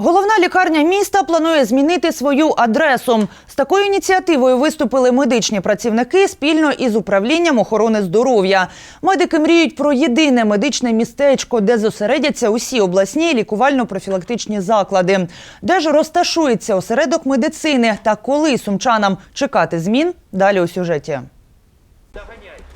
Головна лікарня міста планує змінити свою адресу. З такою ініціативою виступили медичні працівники спільно із управлінням охорони здоров'я. Медики мріють про єдине медичне містечко, де зосередяться усі обласні лікувально-профілактичні заклади. Де ж розташується осередок медицини та коли сумчанам чекати змін? Далі у сюжеті.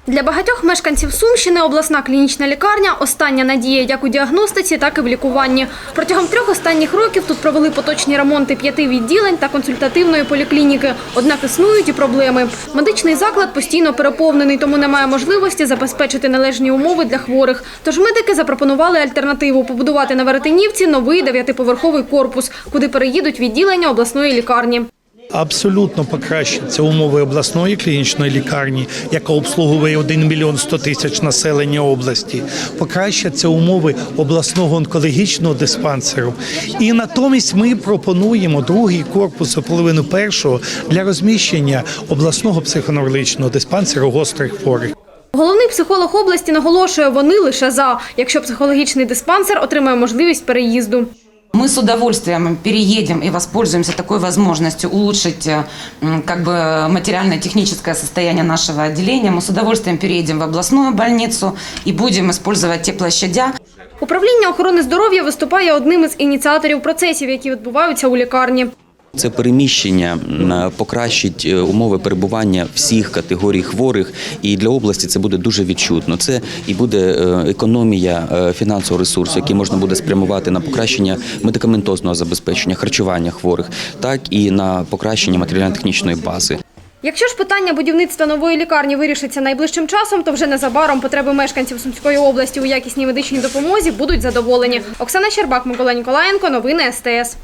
Для багатьох мешканців Сумщини обласна клінічна лікарня – остання надія як у діагностиці, так і в лікуванні. Протягом трьох останніх років тут провели поточні ремонти п'яти відділень та консультативної поліклініки. Однак існують і проблеми. Медичний заклад постійно переповнений, тому немає можливості забезпечити належні умови для хворих. Тож медики запропонували альтернативу – побудувати на Веретенівці новий дев'ятиповерховий корпус, куди переїдуть відділення обласної лікарні. Абсолютно покращаться умови обласної клінічної лікарні, яка обслуговує 1 мільйон 100 тисяч населення області. Покращаться умови обласного онкологічного диспансеру. І натомість ми пропонуємо другий корпус, половину першого для розміщення обласного психоневрологічного диспансеру гострих хворих. Головний психолог області наголошує, вони лише за, якщо психологічний диспансер отримає можливість переїзду. Мы с удовольствием переедем и воспользуемся такой возможностью улучшить э, м, как бы материально-техническое состояние нашего отделения. Мы с удовольствием переедем в областную больницу и будем использовать те площадя, Управління охорони здоров'я виступає одним із ініціаторів процесів, які відбуваються у лікарні. Це переміщення покращить е, умови перебування всіх категорій хворих, і для області це буде дуже відчутно. Це і буде е, економія е, фінансового ресурсу, який можна буде спрямувати на покращення медикаментозного забезпечення, харчування хворих, так і на покращення матеріально-технічної бази. Якщо ж питання будівництва нової лікарні вирішиться найближчим часом, то вже незабаром потреби мешканців Сумської області у якісній медичній допомозі будуть задоволені. Оксана Щербак, Микола Ніколаєнко, новини СТС.